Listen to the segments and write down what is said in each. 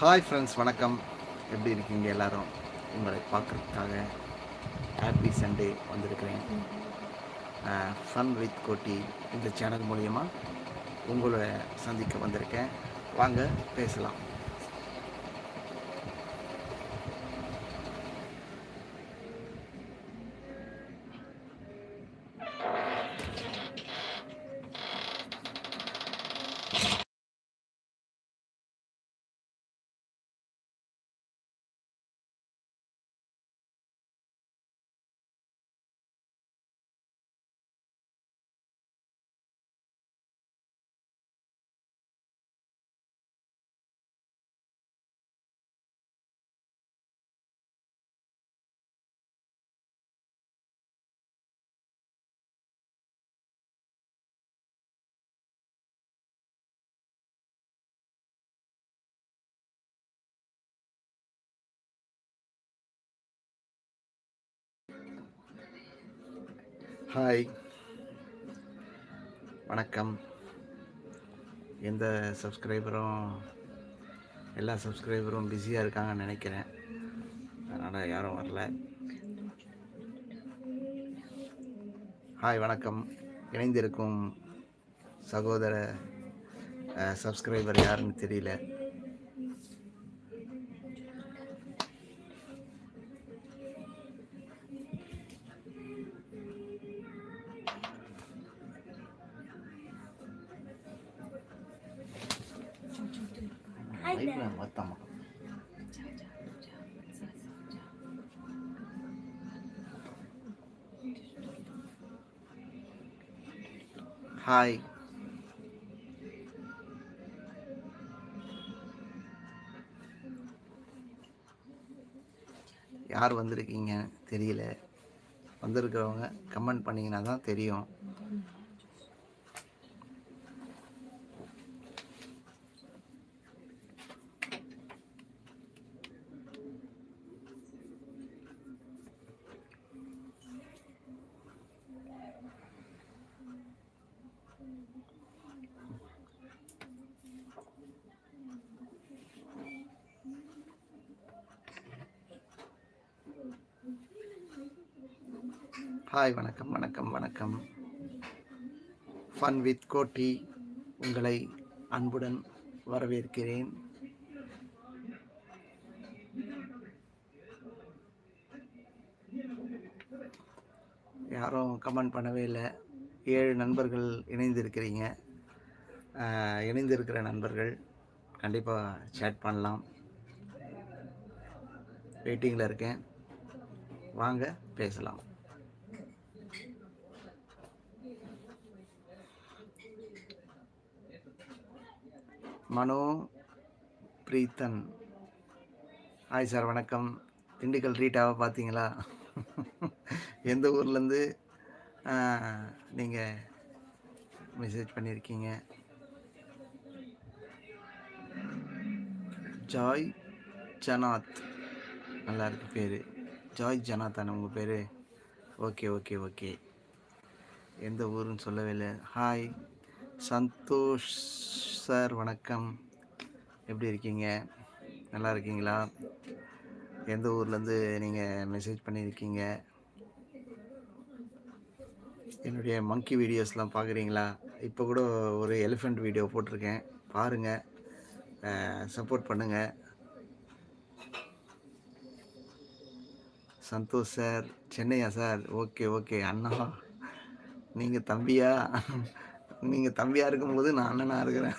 Hi friends வணக்கம். எப்படி இருக்கீங்க எல்லாரும்? உங்களை பார்க்குறதுக்காக ஹாப்பி சண்டே வந்திருக்கிறேன். ஃபன் வித் கோட்டி இந்த சேனல் மூலயமா உங்களை சந்திக்க வந்திருக்கேன். வாங்க பேசலாம். ஹாய் வணக்கம். எந்த சப்ஸ்கிரைபரும் எல்லா சப்ஸ்கிரைபரும் பிஸியாக இருக்காங்கன்னு நினைக்கிறேன். அதனால் யாரும் வரல. ஹாய் வணக்கம். இணைந்திருக்கும் சகோதர சப்ஸ்கிரைபர் யாருன்னு தெரியல. லைட்ல மொத்தமா ஹாய் யார் வந்திருக்கீங்க தெரியல. வந்திருக்கிறவங்க கமெண்ட் பண்ணிங்கன்னா தான் தெரியும். ஹாய் வணக்கம் வணக்கம் வணக்கம். ஃபன் வித் கோட்டி உங்களை அன்புடன் வரவேற்கிறேன். யாரும் கமெண்ட் பண்ணவே இல்லை. ஏழு நண்பர்கள் இணைந்திருக்கிறீங்க. இணைந்திருக்கிற நண்பர்கள் கண்டிப்பாக சேட் பண்ணலாம். வெயிட்டிங்கில் இருக்கேன். வாங்க பேசலாம். மனோ பிரீத்தன். ஹாய் சார் வணக்கம். திண்டுக்கல் ரீட்டாவை பார்த்தீங்களா? எந்த ஊர்லேருந்து நீங்கள் மெசேஜ் பண்ணியிருக்கீங்க ஜாய் ஜனாத். நல்லா இருக்கு பேர். ஜாய் ஜனாத்தான உங்கள் பேர்? Okay okay okay. எந்த ஊருன்னு சொல்லவே இல்லை. ஹாய் சந்தோஷ் சார் வணக்கம். எப்படி இருக்கீங்க? நல்லா இருக்கீங்களா? எந்த ஊர்லேருந்து நீங்கள் மெசேஜ் பண்ணியிருக்கீங்க? என்னுடைய மங்கி வீடியோஸ்லாம் பார்க்குறீங்களா இப்போ கூட ஒரு எலிஃபெண்ட் வீடியோ போட்டிருக்கேன். பாருங்கள் சப்போர்ட் பண்ணுங்கள் சந்தோஷ் சார் சென்னையா சார்? Okay okay. அண்ணா நீங்கள் தம்பியா? நீங்கள் தம்பியாக இருக்கும்போது நான் அண்ணனாக இருக்கிறேன்.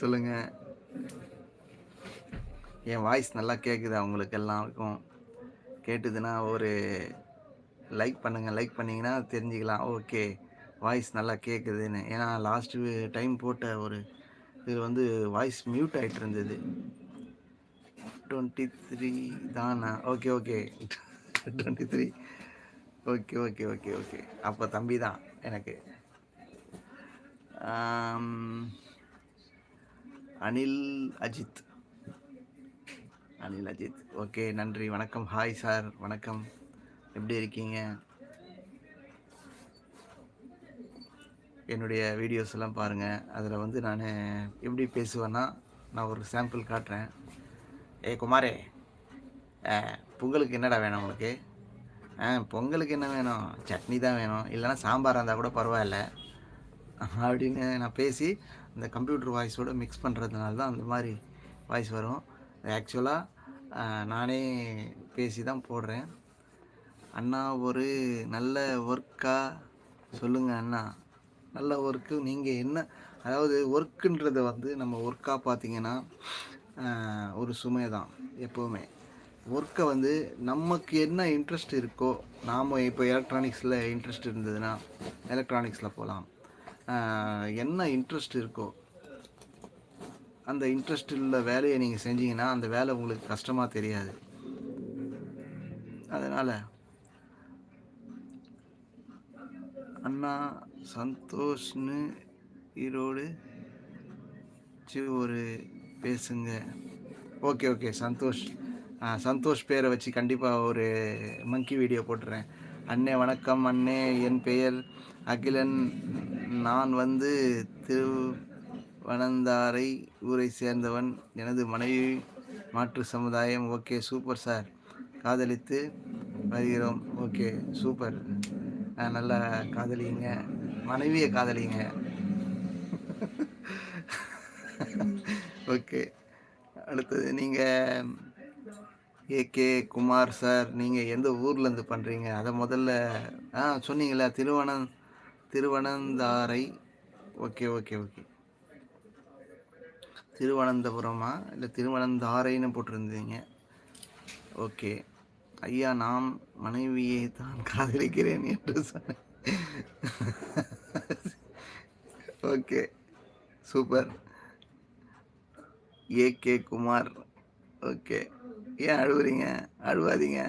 சொல்லுங்கள் என் வாய்ஸ் நல்லா கேட்குது அவங்களுக்கு எல்லாருக்கும். கேட்டுதுன்னா ஒரு லைக் பண்ணுங்கள் லைக் பண்ணிங்கன்னா தெரிஞ்சுக்கலாம். ஓகே வாய்ஸ் நல்லா கேட்குதுன்னு ஏன்னா லாஸ்ட்டு டைம் போட்ட ஒரு இது வந்து வாய்ஸ் மியூட் ஆகிட்டு இருந்தது. டுவெண்ட்டி த்ரீ தானா? Okay okay twenty three okay okay okay okay அப்போ தம்பி தான் எனக்கு. அனில் அஜித். அனில் அஜித். ஓகே நன்றி வணக்கம். ஹாய் சார் வணக்கம். எப்படி இருக்கீங்க? என்னுடைய வீடியோஸ் எல்லாம் பாருங்கள் அதில் வந்து நான் எப்படி பேசுவேன்னா நான் ஒரு சாம்பிள் காட்டுறேன். ஏ குமாரே. பொங்கலுக்கு என்னடா வேணும் உங்களுக்கு ஆ பொங்கலுக்கு என்ன வேணும்? சட்னி தான் வேணும். இல்லைன்னா சாம்பார் இருந்தால் கூட பரவாயில்ல. அப்படின்னு நான் பேசி அந்த கம்ப்யூட்டர் வாய்ஸோடு மிக்ஸ் பண்ணுறதுனால தான் அந்த மாதிரி வாய்ஸ் வரும். ஆக்சுவலாக நானே பேசி தான் போடுறேன். அண்ணா ஒரு நல்ல ஒர்க்காக சொல்லுங்கள் அண்ணா. நல்ல ஒர்க்கு நீங்கள் என்ன அதாவது ஒர்க்குன்றதை வந்து நம்ம ஒர்க்காக பார்த்தீங்கன்னா ஒரு சுமை தான் எப்போவுமே. ஒர்க்கை வந்து நமக்கு என்ன இன்ட்ரெஸ்ட் இருக்கோ நாம் இப்போ எலக்ட்ரானிக்ஸில் இன்ட்ரெஸ்ட் இருந்ததுன்னா எலக்ட்ரானிக்ஸில் போகலாம் என்ன இன்ட்ரெஸ்ட் இருக்கோ அந்த இன்ட்ரெஸ்ட் உள்ள வேலையை நீங்கள் செஞ்சீங்கன்னா அந்த வேலை உங்களுக்கு கஷ்டமாக தெரியாது. அதனால் அண்ணா சந்தோஷ்னு ஈரோடு சி ஒரு பேசுங்க. Okay okay Santhosh. சந்தோஷ் பேரை வச்சு கண்டிப்பாக ஒரு மங்கி வீடியோ போட்டுறேன். அண்ணே வணக்கம் அண்ணே. என் பெயர் அகிலன். நான் வந்து திருவனந்தாரை ஊரை சேர்ந்தவன். எனது மனைவி மாற்று சமுதாயம். ஓகே சூப்பர் சார் காதலித்து வருகிறோம். ஓகே சூப்பர் நல்லா காதலிங்க. மனைவியை காதலிங்க. ஓகே அடுத்தது நீங்கள் ஏகே குமார் சார் நீங்கள் எந்த ஊர்லேருந்து பண்ணுறீங்க அதை முதல்ல ஆ சொன்னீங்களா திருவனந் திருவனந்தாரை. Okay okay okay. திருவனந்தபுரமா? இல்லை திருவனந்தாரைன்னு போட்டிருந்தீங்க. ஓகே. ஐயா நாம் மனைவியை தான் காதலிக்கிறேன் என்று சொன்னேன் okay. Super. A K Kumar. Okay. ஏன் அழுவுறீங்க? அழுவாதீங்க.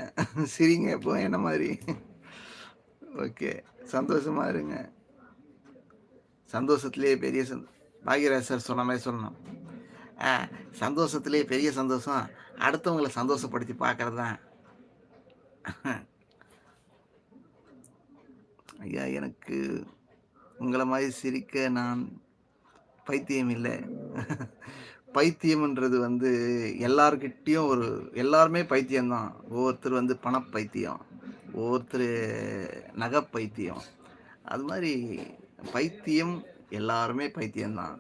சிரிங்க இப்போ என்ன மாதிரி? ஓகே. சந்தோஷமா இருங்க. சந்தோஷத்துலேயே பெரிய சந்தோ பாக்யராஜ் சார் சொன்ன மாதிரி சொல்லணும். ஆ சந்தோஷத்துலேயே பெரிய சந்தோஷம். அடுத்தவங்களை சந்தோஷப்படுத்தி பார்க்கறது? தான் ஐயா எனக்கு உங்களை மாதிரி சிரிக்க நான் பைத்தியம் இல்லை. பைத்தியம்ன்றது வந்து எல்லார்கிட்டேயும் ஒரு எல்லாருமே பைத்தியம்தான். ஒவ்வொருத்தர் வந்து பணப்பைத்தியம் ஒவ்வொருத்தர் நகை பைத்தியம் அது மாதிரி பைத்தியம் எல்லாருமே பைத்தியம்தான்.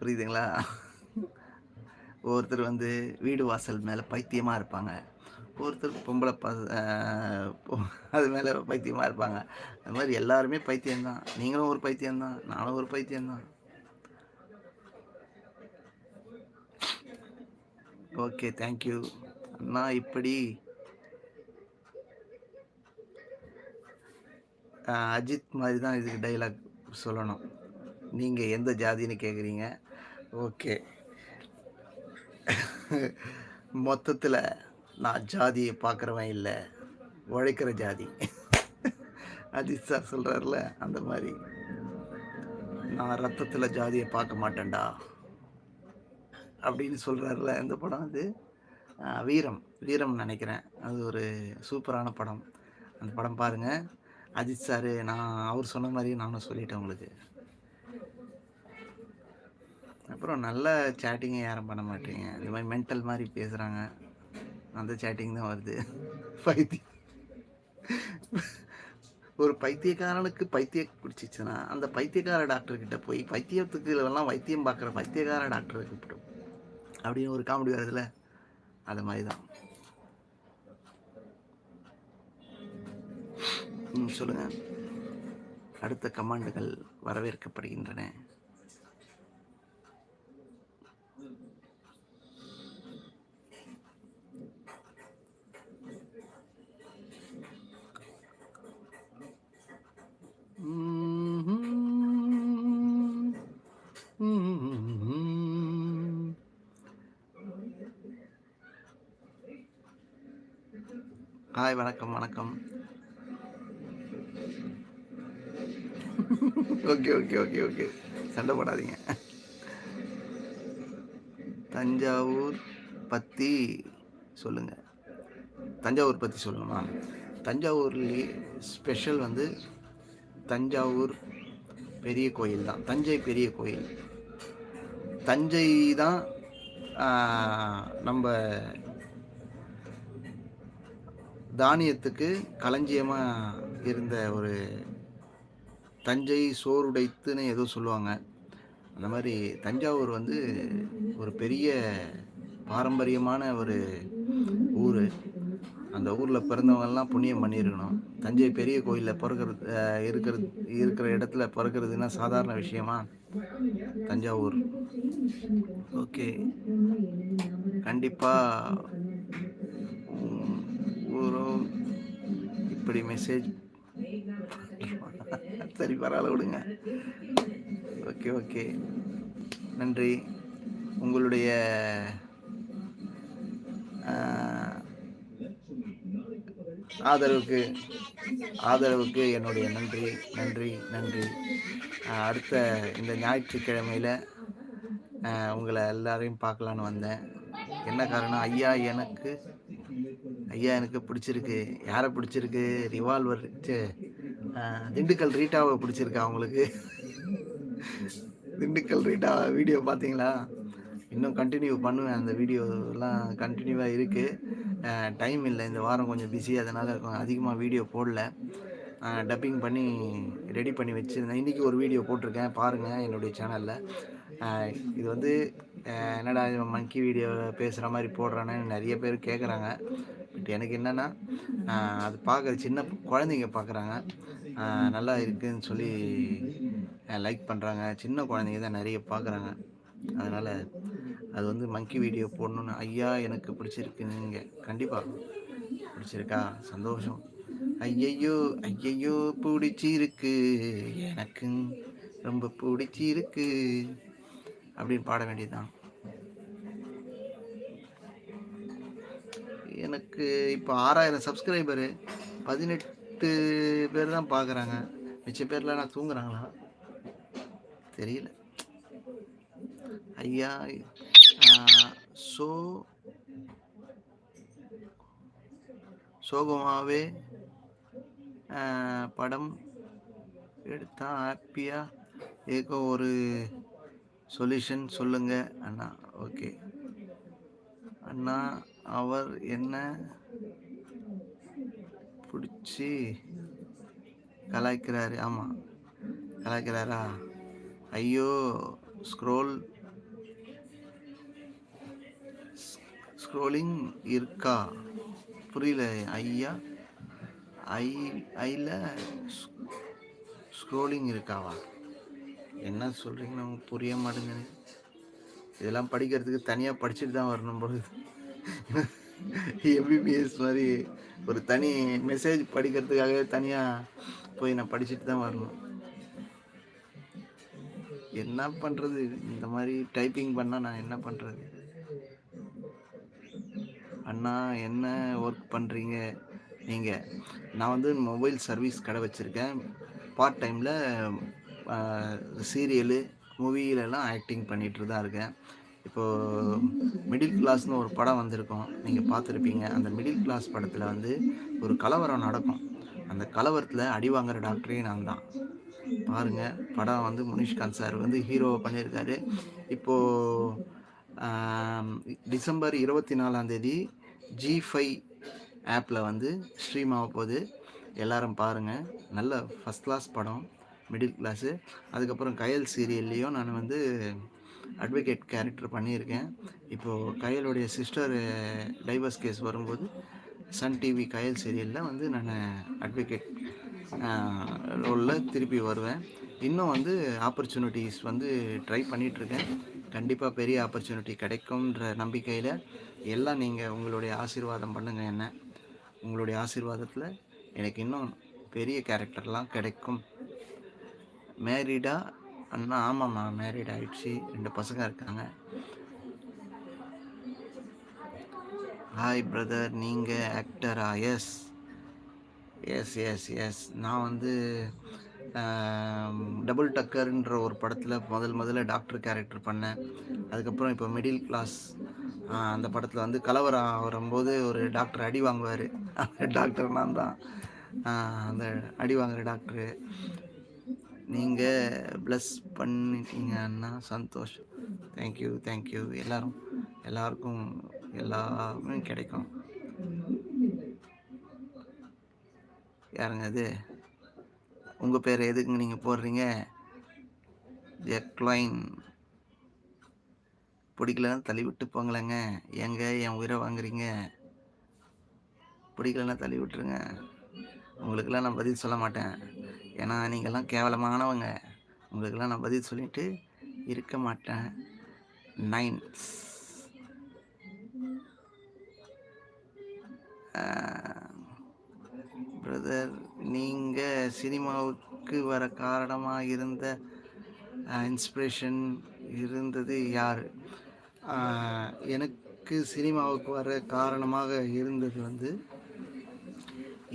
புரியுதுங்களா? ஒவ்வொருத்தர் வந்து வீடு வாசல் மேலே பைத்தியமாக இருப்பாங்க. ஒருத்தர் பொம்பளை ப அது மேலே பைத்தியமாக இருப்பாங்க. அது மாதிரி எல்லாருமே பைத்தியம்தான். நீங்களும் ஒரு பைத்தியம்தான். நானும் ஒரு பைத்தியம்தான். ஓகே தேங்க்யூ அண்ணா இப்படி. அஜித் மாதிரி தான் இதுக்கு டைலாக் சொல்லணும். நீங்கள் எந்த ஜாதின்னு கேட்குறீங்க ஓகே மொத்தத்தில் நான் ஜாதியை பார்க்குறவன் இல்லை. உழைக்கிற ஜாதி. அஜித் சார் சொல்கிறார்ல அந்த மாதிரி. நான் ரத்தத்தில் ஜாதியை பார்க்க மாட்டேன்டா. அப்படின்னு சொல்கிறாருல இந்த படம் அது. வீரம் வீரம் நினைக்கிறேன். அது ஒரு சூப்பரான படம். அந்த படம் பாருங்கள் அஜித் சார் நான் அவர் சொன்ன மாதிரி நானும் சொல்லிட்டேன் உங்களுக்கு. அப்புறம் நல்ல சேட்டிங்கை யாரும் பண்ண மாட்டீங்க. இந்த மாதிரி மென்டல் மாதிரி பேசுகிறாங்க அந்த சேட்டிங் தான் வருது. பைத்தி ஒரு பைத்தியக்காரனுக்கு பைத்தியம் குடிச்சிச்சுன்னா அந்த பைத்தியக்கார டாக்டர்கிட்ட போய் பைத்தியத்துக்கு எல்லாம் வைத்தியம் பார்க்குற பைத்தியக்கார டாக்டரை கூப்பிடும் அப்படின்னு ஒரு காமெடி வருதுல்ல அது மாதிரி தான் ம் சொல்லுங்க. அடுத்த கமாண்டுகள் வரவேற்கப்படுகின்றன. ஹாய் வணக்கம் வணக்கம். Okay okay okay okay. சண்டை போடாதீங்க. தஞ்சாவூர் பற்றி சொல்லுங்கள் தஞ்சாவூர் பற்றி சொல்லணுமா? தஞ்சாவூர்லேயே ஸ்பெஷல் வந்து தஞ்சாவூர் பெரிய கோயில் தான். தஞ்சை பெரிய கோயில். தஞ்சை தான் நம்ம தானியத்துக்கு களஞ்சியமாக இருந்த ஒரு தஞ்சை சோறுடைத்துன்னு ஏதோ சொல்லுவாங்க. அந்த மாதிரி தஞ்சாவூர் வந்து ஒரு பெரிய பாரம்பரியமான ஒரு ஊர். அந்த ஊரில் பிறந்தவங்கெல்லாம் புண்ணியம் பண்ணியிருக்கணும். தஞ்சை பெரிய கோயிலில் பிறக்கிறது இருக்கிறது இருக்கிற இடத்துல பிறக்கிறதுனா சாதாரண விஷயமா தஞ்சாவூர். ஓகே. கண்டிப்பாக போகிறோம் இப்படி மெசேஜ் சரி பரவாயில்ல விடுங்க. ஓகே ஓகே நன்றி. உங்களுடைய ஆதரவுக்கு ஆதரவுக்கு என்னுடைய நன்றி நன்றி நன்றி. அடுத்த இந்த ஞாயிற்றுக்கிழமையில் உங்களை எல்லாரையும் பார்க்கலான்னு வந்தேன். என்ன காரணம்? ஐயா எனக்கு ஐயா எனக்கு பிடிச்சிருக்கு. யாரை பிடிச்சிருக்கு? ரிவால்வர் திண்டுக்கல் ரீட்டாவை பிடிச்சிருக்கா அவங்களுக்கு திண்டுக்கல் ரீட்டா வீடியோ பார்த்தீங்களா? இன்னும் கண்டினியூ பண்ணுவேன். அந்த வீடியோலாம் கண்டினியூவாக இருக்குது டைம் இல்லை. இந்த வாரம் கொஞ்சம் பிஸி அதனால் அதிகமாக வீடியோ போடல. டப்பிங் பண்ணி ரெடி பண்ணி வச்சுருந்தேன். இன்றைக்கி ஒரு வீடியோ போட்டிருக்கேன். பாருங்கள் என்னுடைய சேனலில் இது வந்து என்னடா மங்கி வீடியோ பேசுகிற மாதிரி போடுறான்னு நிறைய பேர் கேட்குறாங்க பட் எனக்கு என்னென்னா அது பார்க்குற சின்ன குழந்தைங்க பார்க்குறாங்க நல்லா இருக்குதுன்னு சொல்லி லைக் பண்ணுறாங்க சின்ன குழந்தைங்க தான் நிறைய பார்க்குறாங்க அதனால் அது வந்து மங்கி வீடியோ போடணுன்னு ஐயா எனக்கு பிடிச்சிருக்குங்க கண்டிப்பாக பிடிச்சிருக்கா? சந்தோஷம். ஐயையோ ஐயையோ பிடிச்சிருக்கு. எனக்கு ரொம்ப பிடிச்சிருக்கு. அப்படின்னு பாட வேண்டியதுதான். எனக்கு இப்போ ஆறாயிரம் சப்ஸ்கிரைபரு பதினெட்டு பேர் தான் பார்க்குறாங்க மிச்ச பேர்லாம் நான் தூங்குறாங்களா? தெரியல. ஐயா சோ சோகமாகவே படம் எடுத்தால் ஹாப்பியாக ஏதோ ஒரு சொல்யூஷன் சொல்லுங்க. அண்ணா ஓகே. அண்ணா அவர் என்ன பிடிச்சி கலாய்க்கிறாரு? ஆமாம் கலாய்க்கிறாரா? ஐயோ ஸ்க்ரோல் ஸ்க்ரோலிங் இருக்கா? புரியல. ஐயா ஐ ஐயில் ஸ்க்ரோலிங் இருக்காவா? என்ன சொல்கிறீங்கன்னு நமக்கு புரிய மாட்டேங்குது. இதெல்லாம் படிக்கிறதுக்கு தனியாக படிச்சுட்டு தான் வரணும் பொழுது எம்பிபிஎஸ் மாதிரி ஒரு தனி மெசேஜ் படிக்கிறதுக்காகவே தனியாக போய் நான் படிச்சுட்டு தான் வரணும். என்ன பண்ணுறது இந்த மாதிரி டைப்பிங் பண்ணால் நான் என்ன பண்ணுறது அண்ணா என்ன ஒர்க் பண்ணுறீங்க நீங்கள் நான் வந்து மொபைல் சர்வீஸ் கடை வச்சுருக்கேன். பார்ட் டைமில் சீரியலு மூவியிலலாம் ஆக்டிங் பண்ணிகிட்டு தான் இருக்கேன். இப்போது மிடில் கிளாஸ்னு ஒரு படம் வந்திருக்கோம். நீங்கள் பார்த்துருப்பீங்க. அந்த மிடில் கிளாஸ் படத்தில் வந்து ஒரு கலவரம் நடக்கும். அந்த கலவரத்தில் அடி வாங்குற டாக்டரே நான் தான் பாருங்கள் படம் வந்து முனிஷ்காந்த் சார் வந்து ஹீரோவை பண்ணியிருக்காரு. இப்போது டிசம்பர் இருபத்தி நாலாந்தேதி ஜி ஃபைவ் ஆப்பில் வந்து ஸ்ட்ரீம் ஆக போகுது. எல்லோரும் பாருங்கள் நல்ல ஃபஸ்ட் கிளாஸ் படம். Middle class. அதுக்கப்புறம் கயல் சீரியல்லையும் நான் வந்து அட்வொகேட் கேரக்டர் பண்ணியிருக்கேன். இப்போது கயலுடைய சிஸ்டர் டைவர்ஸ் கேஸ் வரும்போது சன் டிவி கயல் சீரியலில் வந்து நான் அட்வொகேட் ரோலில் திருப்பி வருவேன். இன்னும் வந்து ஆப்பர்ச்சுனிட்டிஸ் வந்து ட்ரை பண்ணிகிட்ருக்கேன் கண்டிப்பாக பெரிய ஆப்பர்ச்சுனிட்டி கிடைக்கும்ன்ற நம்பிக்கையில் எல்லாம் நீங்கள் உங்களுடைய ஆசீர்வாதம் பண்ணுங்கள் என்ன. உங்களுடைய ஆசீர்வாதத்தில் எனக்கு இன்னும் பெரிய கேரக்டர்லாம் கிடைக்கும். மேரிடா அண்ணா ஆமாம்மா மேரிட் ஆயிடுச்சு. ரெண்டு பசங்க இருக்காங்க. ஹாய் பிரதர் நீங்கள் ஆக்டரா எஸ் எஸ் எஸ் எஸ் நான் வந்து டபுள் டக்கர்ன்ற ஒரு படத்தில் முதல் முதல்ல டாக்டர் கேரக்டர் பண்ணேன். அதுக்கப்புறம் இப்போ மிடில் கிளாஸ் அந்த படத்தில் வந்து கலவரம் வரும்போது ஒரு டாக்டர் அடி வாங்குவார். டாக்டர் நான் தான். அந்த அடி வாங்குகிற டாக்டரு நீங்கள் ப்ளஸ் பண்ணிட்டீங்கன்னா சந்தோஷம். தேங்க்யூ தேங்க்யூ எல்லாரும் எல்லாருக்கும் எல்லாமே கிடைக்கும். யாருங்க அது? உங்கள் பேர் எதுக்குங்க நீங்கள் போடுறீங்க? ஜெக்லைன். பிடிக்கலன்னா தள்ளி விட்டு போங்களேங்க. ஏங்க என் உயிரை வாங்குறீங்க? பிடிக்கலன்னா தள்ளி விட்டுருங்க. உங்களுக்கெல்லாம் நான் பதில் சொல்ல மாட்டேன். ஏன்னா நீங்கள்லாம் கேவலமானவங்க. உங்களுக்கெல்லாம் நான் பதில் சொல்லிட்டு இருக்க மாட்டேன். நைன்ஸ் பிரதர் நீங்கள் சினிமாவுக்கு வர காரணமாக இருந்த இன்ஸ்பிரேஷன் இருந்தது யார்? எனக்கு சினிமாவுக்கு வர காரணமாக இருந்தது வந்து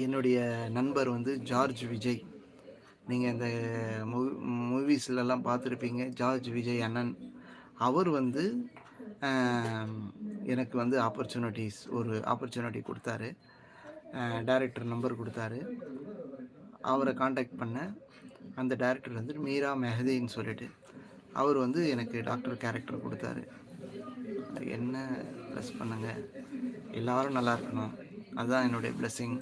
என்னுடைய நண்பர் வந்து ஜார்ஜ் விஜய். நீங்கள் இந்த மூவி மூவிஸ்லலாம் பார்த்துருப்பீங்க ஜார்ஜ் விஜய் அண்ணன். அவர் வந்து எனக்கு வந்து ஆப்பர்ச்சுனிட்டிஸ் ஒரு ஆப்பர்ச்சுனிட்டி கொடுத்தாரு. டைரக்டர் நம்பர் கொடுத்தாரு. அவரை காண்டாக்ட் பண்ணேன் அந்த டைரக்டர் வந்து மீரா மெஹதின்னு சொல்லிட்டு அவர் வந்து எனக்கு டாக்டர் கேரக்டர் கொடுத்தாரு. என்ன ப்ளஸ் பண்ணுங்க? எல்லாரும் நல்லா இருக்கணும். அதுதான் என்னுடைய ப்ளெஸ்ஸிங்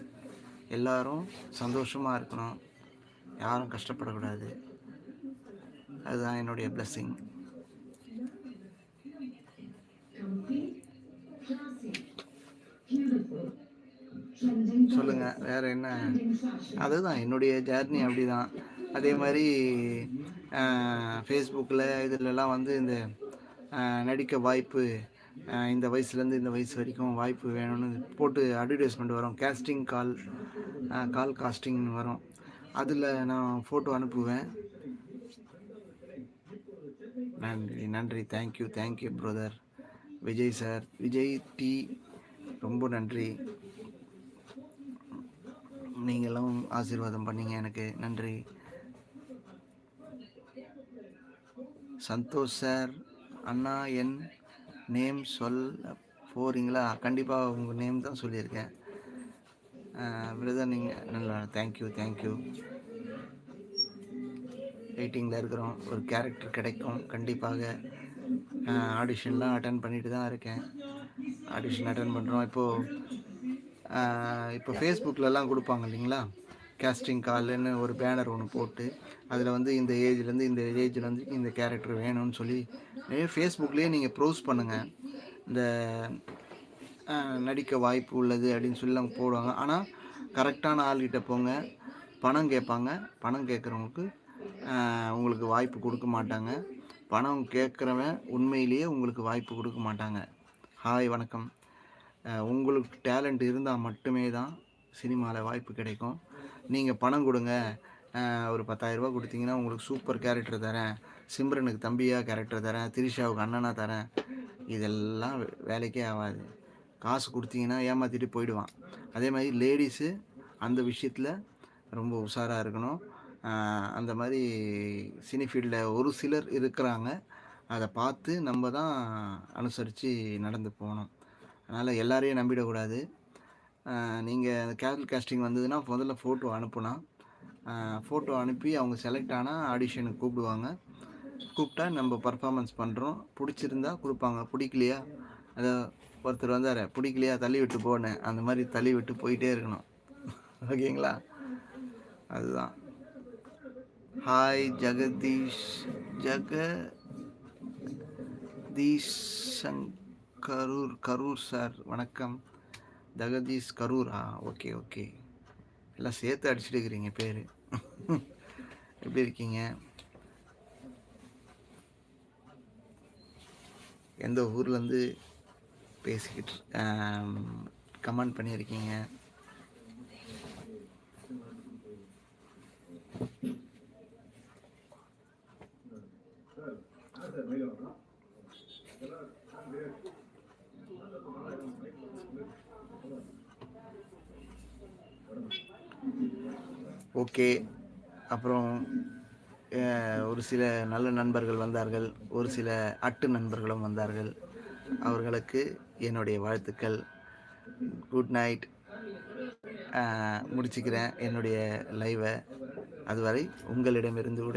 எல்லாரும் சந்தோஷமாக இருக்கணும். யாரும் கஷ்டப்படக்கூடாது. அதுதான் என்னுடைய blessing. சொல்லுங்க வேற என்ன? அதுதான் என்னுடைய ஜேர்னி அப்படிதான். அதே மாதிரி ஃபேஸ்புக்கில் இதிலெல்லாம் வந்து இந்த நடிக்க வாய்ப்பு இந்த வயசுலேருந்து இந்த வயசு வரைக்கும் வாய்ப்பு வேணும்னு போட்டு அட்வர்டைஸ்மெண்ட் வரும். கேஸ்டிங் கால் கால் காஸ்டிங்னு வரும். அதில் நான் ஃபோட்டோ அனுப்புவேன். நன்றி நன்றி. Thank you thank you brother Vijay sir Vijay T ரொம்ப நன்றி. நீங்களும் ஆசீர்வாதம் பண்ணீங்க எனக்கு. நன்றி. சந்தோஷ் சார் அண்ணா என் நேம் சொல்ல போகிறீங்களா கண்டிப்பாக உங்கள் நேம் தான் சொல்லியிருக்கேன். பிரதர் நீங்கள் நல்லா தேங்க்யூ தேங்க்யூ வெயிட்டிங்கில் இருக்கிறோம். ஒரு கேரக்டர் கிடைக்கும். கண்டிப்பாக ஆடிஷன்லாம் அட்டன் பண்ணிட்டு தான் இருக்கேன். ஆடிஷன் அட்டன் பண்ணுறோம் இப்போது இப்போ ஃபேஸ்புக்கிலலாம் கொடுப்பாங்க இல்லைங்களா? கேஸ்டிங் கால்னு ஒரு பேனர் ஒன்று போட்டு அதில் வந்து இந்த ஏஜ்லேருந்து இந்த ஏஜில் வந்து இந்த கேரக்டர் வேணும்னு சொல்லி ஃபேஸ்புக்லேயே நீங்கள் ப்ரௌஸ் பண்ணுங்கள் இந்த நடிக்க வாய்ப்பு உள்ளது அப்படின்னு சொல்லி அவங்க போடுவாங்க. ஆனால் கரெக்டான ஆள்கிட்ட போங்க. பணம் கேட்பாங்க. பணம் கேட்குறவங்களுக்கு உங்களுக்கு வாய்ப்பு கொடுக்க மாட்டாங்க. பணம் கேட்குறவன் உண்மையிலேயே உங்களுக்கு வாய்ப்பு கொடுக்க மாட்டாங்க. ஹாய் வணக்கம். உங்களுக்கு டேலண்ட் இருந்தால் மட்டுமே தான் சினிமாவில் வாய்ப்பு கிடைக்கும். நீங்கள் பணம் கொடுங்க. ஒரு பத்தாயிரரூபா கொடுத்தீங்கன்னா உங்களுக்கு சூப்பர் கேரக்டர் தரேன். சிம்ரனுக்கு தம்பியாக கேரக்டர் தரேன். திரிஷாவுக்கு அண்ணனாக தரேன். இதெல்லாம் வேலைக்கே ஆகாது. காசு கொடுத்தீங்கன்னா ஏமாற்றிட்டு போயிடுவான். அதே மாதிரி லேடிஸு அந்த விஷயத்தில் ரொம்ப உஷாராக இருக்கணும். அந்த மாதிரி சினி ஃபீல்டில் ஒரு சிலர் இருக்கிறாங்க. அதை பார்த்து நம்ம தான் அனுசரித்து நடந்து போகணும். அதனால் எல்லாரையும் நம்பிடக்கூடாது. நீங்கள் கேரல் காஸ்டிங் வந்ததுன்னா முதல்ல ஃபோட்டோ அனுப்பினா ஃபோட்டோ அனுப்பி அவங்க செலக்ட் ஆனால் ஆடிஷனுக்கு கூப்பிடுவாங்க. கூப்பிட்டா நம்ம பர்ஃபாமன்ஸ் பண்ணுறோம் பிடிச்சிருந்தா கொடுப்பாங்க. பிடிக்கலையா? அதை ஒருத்தர் வந்தார். பிடிக்கலையா? தள்ளி விட்டு போனேன். அந்த மாதிரி தள்ளி விட்டு போயிட்டே இருக்கணும். ஓகேங்களா? அதுதான். ஹாய் ஜெகதீஷ் ஜெகதீஷ் சங் கரூர் கரூர் சார் வணக்கம் ஜெகதீஷ் கரூரா ஓகே ஓகே எல்லாம் சேர்த்து அடிச்சுட்டு இருக்கிறீங்க பேர். எப்படி இருக்கீங்க? எந்த ஊர்லேருந்து பேசிக்கிட்டு கமெண்ட் பண்ணியிருக்கீங்க? ஓகே. அப்புறம் ஒரு சில நல்ல நண்பர்கள் வந்தார்கள். ஒரு சில அட்டு நண்பர்களும் வந்தார்கள். அவர்களுக்கு என்னுடைய வாழ்த்துக்கள். குட் நைட் முடிச்சுக்கிறேன். என்னுடைய லைவை அதுவரை உங்களிடமிருந்து உடை